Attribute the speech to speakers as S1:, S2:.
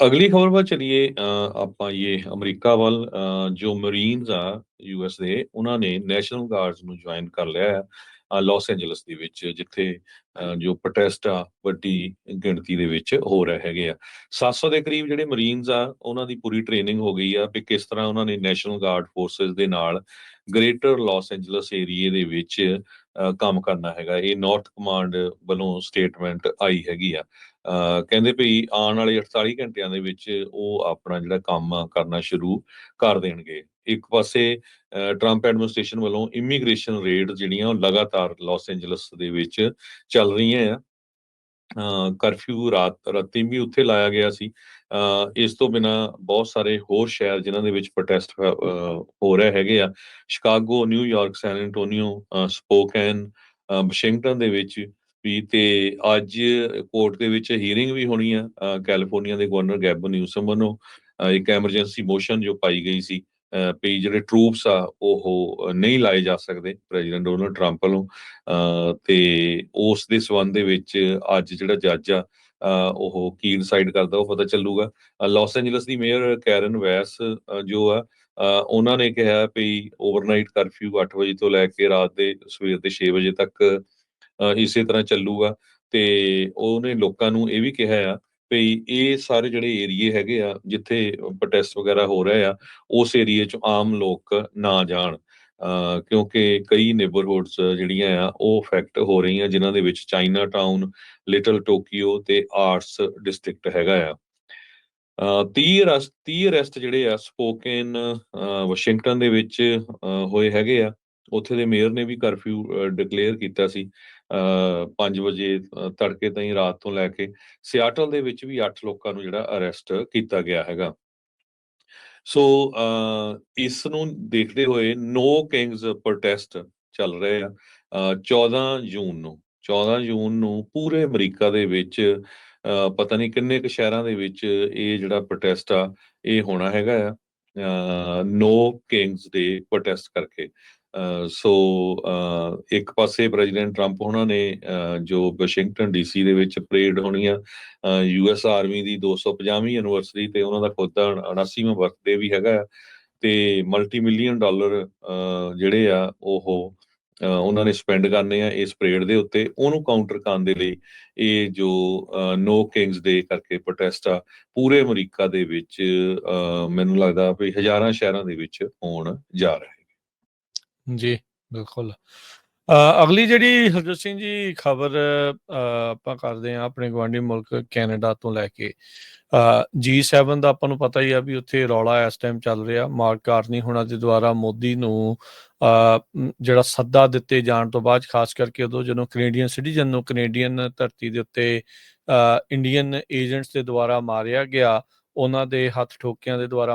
S1: ਅਗਲੀ ਖਬਰ ਵੱਲ ਚਲੀਏ ਆਪਾਂ ਇਹ ਅਮਰੀਕਾ ਵੱਲ ਜੋ ਮਰੀਨਸ ਆ ਯੂਐਸ ਦੇ ਉਹਨਾਂ ਨੇ ਨੈਸ਼ਨਲ ਗਾਰਡਸ ਨੂੰ ਜੁਆਇਨ ਕਰ ਲਿਆ ਹੈ ਅ, ਲਾਸ ਐਂਜਲਸ ਦੇ ਵਿੱਚ ਜਿੱਥੇ ਜੋ ਪ੍ਰੋਟੈਸਟ ਆ ਵੱਡੀ ਗਿਣਤੀ ਦੇ ਵਿੱਚ ਹੋ ਰਹੇ ਹੈਗੇ ਆ। 700 ਦੇ ਕਰੀਬ ਜਿਹੜੇ ਮਰੀਨਸ ਆ ਉਹਨਾਂ ਦੀ ਪੂਰੀ ਟ੍ਰੇਨਿੰਗ ਹੋ ਗਈ ਆ ਵੀ ਕਿਸ ਤਰ੍ਹਾਂ ਉਹਨਾਂ ਨੇ ਨੈਸ਼ਨਲ ਗਾਰਡ ਫੋਰਸਸ ਦੇ ਨਾਲ ਗ੍ਰੇਟਰ ਲਾਸ ਐਂਜਲਸ ਏਰੀਏ ਦੇ ਵਿੱਚ ਕੰਮ ਕਰਨਾ ਹੈਗਾ। ਇਹ ਨਾਰਥ ਕਮਾਂਡ ਵੱਲੋਂ ਸਟੇਟਮੈਂਟ ਆਈ ਹੈਗੀ ਆ। ਕਹਿੰਦੇ ਵੀ ਆਉਣ ਵਾਲੇ 48 ਘੰਟਿਆਂ ਦੇ ਵਿੱਚ ਉਹ ਆਪਣਾ ਜਿਹੜਾ ਕੰਮ ਕਰਨਾ ਸ਼ੁਰੂ ਕਰ ਦੇਣਗੇ। ਇੱਕ ਪਾਸੇ ਟਰੰਪ ਐਡਮਿਨਿਸਟ੍ਰੇਸ਼ਨ ਵੱਲੋਂ ਇਮੀਗ੍ਰੇਸ਼ਨ ਰੇਡ ਜਿਹੜੀਆਂ ਉਹ ਲਗਾਤਾਰ ਲਾਸ ਐਂਜਲਸ ਦੇ ਵਿੱਚ ਚੱਲ ਰਹੀਆਂ ਆ। ਕਰਫਿਊ ਰਾਤ ਰਾਤੀ ਵੀ ਉੱਥੇ ਲਾਇਆ ਗਿਆ ਸੀ। ਅ, ਇਸ ਤੋਂ ਬਿਨਾ ਬਹੁਤ ਸਾਰੇ ਹੋਰ ਸ਼ਹਿਰ ਜਿਨ੍ਹਾਂ ਦੇ ਵਿੱਚ ਪ੍ਰੋਟੈਸਟ ਹੋ ਰਹੇ ਹੈਗੇ ਆ Chicago New York San Antonio ਅ, ਸਪੋਕਨ ਵਾਸ਼ਿੰਗਟਨ ਦੇ ਵਿੱਚ ਵੀ ਤੇ ਅੱਜ ਕੋਰਟ ਦੇ ਵਿੱਚ ਹੀਅਰਿੰਗ ਵੀ ਹੋਣੀ ਆ ਕੈਲੀਫੋਰਨੀਆ ਦੇ ਗਵਰਨਰ ਗੈਬਨ ਨਿਊਸਮ ਵੱਲੋਂ ਇੱਕ ਐਮਰਜੈਂਸੀ ਮੋਸ਼ਨ ਜੋ ਪਾਈ ਗਈ ਸੀ ਅ, ਜਿਹੜੇ ਟਰੂਪਸ ਆ ਉਹ ਨਹੀਂ ਲਾਏ ਜਾ ਸਕਦੇ ਪ੍ਰੈਜ਼ੀਡੈਂਟ ਡੋਨਲਡ ਟਰੰਪ ਵੱਲੋਂ ਤੇ ਉਸ ਦੇ ਸਬੰਧ ਦੇ ਵਿੱਚ ਅੱਜ ਜਿਹੜਾ ਜੱਜ ਆ ਉਹ ਕੀ ਡਿਸਾਈਡ ਕਰਦਾ ਉਹ ਪਤਾ ਚੱਲੂਗਾ। ਅ, ਲਾਸ ਐਂਜਲਸ ਦੀ ਮੇਅਰ ਕੈਰਨ ਵੈਸ ਜੋ ਆ ਉਹਨਾਂ ਨੇ ਕਿਹਾ ਵੀ ਓਵਰਨਾਈਟ ਕਰਫਿਊ 8 ਵਜੇ ਤੋਂ ਲੈ ਕੇ ਰਾਤ ਦੇ ਸਵੇਰ ਦੇ 6 ਵਜੇ ਤੱਕ ਇਸੇ ਤਰ੍ਹਾਂ ਚੱਲੂਗਾ। ਤੇ ਉਹਨੇ ਲੋਕਾਂ ਨੂੰ ਇਹ ਵੀ ਕਿਹਾ ਆ ਵੀ ਇਹ ਸਾਰੇ ਜਿਹੜੇ ਏਰੀਏ ਹੈਗੇ ਆ ਜਿੱਥੇ ਪ੍ਰੋਟੈਸਟ ਵਗੈਰਾ ਹੋ ਰਹੇ ਆ ਉਸ ਏਰੀਏ 'ਚ ਆਮ ਲੋਕ ਨਾ ਜਾਣ। ਕਿਉਂਕਿ ਕਈ ਨੇਬਰਹੁੱਡਸ ਜਿਹੜੀਆਂ ਆ ਉਹ ਅਫੈਕਟ ਹੋ ਰਹੀਆਂ ਜਿਨ੍ਹਾਂ ਦੇ ਵਿੱਚ ਚਾਈਨਾ ਟਾਊਨ ਲਿਟਲ ਟੋਕੀਓ ਤੇ ਆਰਟਸ ਡਿਸਟ੍ਰਿਕਟ ਹੈਗਾ ਆ। ਅ, 30 ਅਰੈਸਟ 30 ਅਰੈਸਟ ਜਿਹੜੇ ਆ ਸਪੋਕਨ ਵਾਸ਼ਿੰਗਟਨ ਦੇ ਵਿੱਚ ਹੋਏ ਹੈਗੇ ਆ। ਉੱਥੇ ਦੇ ਮੇਅਰ ਨੇ ਵੀ ਕਰਫਿਊ ਡਿਕਲੇਅਰ ਕੀਤਾ ਸੀ 5 ਵਜੇ ਤੜਕੇ ਤਾਈਂ ਰਾਤ ਤੋਂ ਲੈ ਕੇ ਸਿਆਟਲ ਦੇ ਵਿੱਚ ਵੀ 8 ਲੋਕਾਂ ਨੂੰ ਜਿਹੜਾ ਅਰੈਸਟ ਕੀਤਾ ਗਿਆ ਹੈਗਾ। ਸੋ ਅ, ਇਸ ਨੂੰ ਦੇਖਦੇ ਹੋਏ ਨੋ ਕਿੰਗਸ ਪ੍ਰੋਟੈਸਟ ਚੱਲ ਰਹੇ ਆ ਅ, 14 ਜੂਨ ਨੂੰ। 14 ਜੂਨ ਨੂੰ ਪੂਰੇ ਅਮਰੀਕਾ ਦੇ ਵਿੱਚ ਅ, ਪਤਾ ਨਹੀਂ ਕਿੰਨੇ ਕੁ ਸ਼ਹਿਰਾਂ ਦੇ ਵਿੱਚ ਇਹ ਜਿਹੜਾ ਪ੍ਰੋਟੈਸਟ ਆ ਇਹ ਹੋਣਾ ਹੈਗਾ ਆ ਨੋ ਕਿੰਗਸ ਡੇ ਪ੍ਰੋਟੈਸਟ ਕਰਕੇ। ਸੋ ਇੱਕ ਪਾਸੇ ਪ੍ਰੈਜ਼ੀਡੈਂਟ ਟਰੰਪ ਉਹਨਾਂ ਨੇ ਜੋ ਵਾਸ਼ਿੰਗਟਨ ਡੀਸੀ ਦੇ ਵਿੱਚ ਪਰੇਡ ਹੋਣੀ ਆ ਯੂਐਸ ਆਰਮੀ ਦੀ 250ਵੀਂ ਐਨੀਵਰਸਰੀ ਤੇ ਉਹਨਾਂ ਦਾ ਖੁਦ ਦਾ 79ਵਾਂ ਬਰਥਡੇ ਵੀ ਹੈਗਾ ਆ ਤੇ ਮਲਟੀ ਮਿਲੀਅਨ ਡਾਲਰ ਜਿਹੜੇ ਆ, ਉਹ ਉਹਨਾਂ ਨੇ ਸਪੈਂਡ ਕਰਨੇ ਆ ਇਸ ਪਰੇਡ ਦੇ ਉੱਤੇ। ਉਹਨੂੰ ਕਾਊਂਟਰ ਕਰਨ ਦੇ ਲਈ ਇਹ ਜੋ ਨੋ ਕਿੰਗਸ ਡੇ ਕਰਕੇ ਪ੍ਰੋਟੈਸਟ ਆ, ਪੂਰੇ ਅਮਰੀਕਾ ਦੇ ਵਿੱਚ ਮੈਨੂੰ ਲੱਗਦਾ ਵੀ ਹਜ਼ਾਰਾਂ ਸ਼ਹਿਰਾਂ ਦੇ ਵਿੱਚ ਹੋਣ ਜਾ ਰਿਹਾ ਹੈ
S2: ਜੀ ਬਿਲਕੁਲ। ਅ, ਅਗਲੀ ਜਿਹੜੀ ਹਰਜੋਤ ਸਿੰਘ ਜੀ ਖਬਰ ਆਪਾਂ ਕਰਦੇ ਹਾਂ ਆਪਣੇ ਗਵਾਂਢੀ ਮੁਲਕ ਕੈਨੇਡਾ ਤੋਂ ਲੈ ਕੇ। G7 ਦਾ ਆਪਾਂ ਨੂੰ ਪਤਾ ਹੀ ਆ ਵੀ ਉੱਥੇ ਰੌਲਾ ਇਸ ਟਾਈਮ ਚੱਲ ਰਿਹਾ। ਮਾਰਕ ਕਾਰਨੀ ਹੁਣਾਂ ਦੇ ਦੁਆਰਾ ਮੋਦੀ ਨੂੰ ਅ, ਮ, ਜਿਹੜਾ ਸੱਦਾ ਦਿੱਤੇ ਜਾਣ ਤੋਂ ਬਾਅਦ ਖਾਸ ਕਰਕੇ ਉਦੋਂ ਜਦੋਂ ਕੈਨੇਡੀਅਨ ਸਿਟੀਜ਼ਨ ਨੂੰ ਕੈਨੇਡੀਅਨ ਧਰਤੀ ਦੇ ਉੱਤੇ ਇੰਡੀਅਨ ਏਜੰਟਸ ਦੇ ਦੁਆਰਾ ਮਾਰਿਆ ਗਿਆ ਉਹਨਾਂ ਦੇ ਹੱਥ ਠੋਕਿਆਂ ਦੇ ਦੁਆਰਾ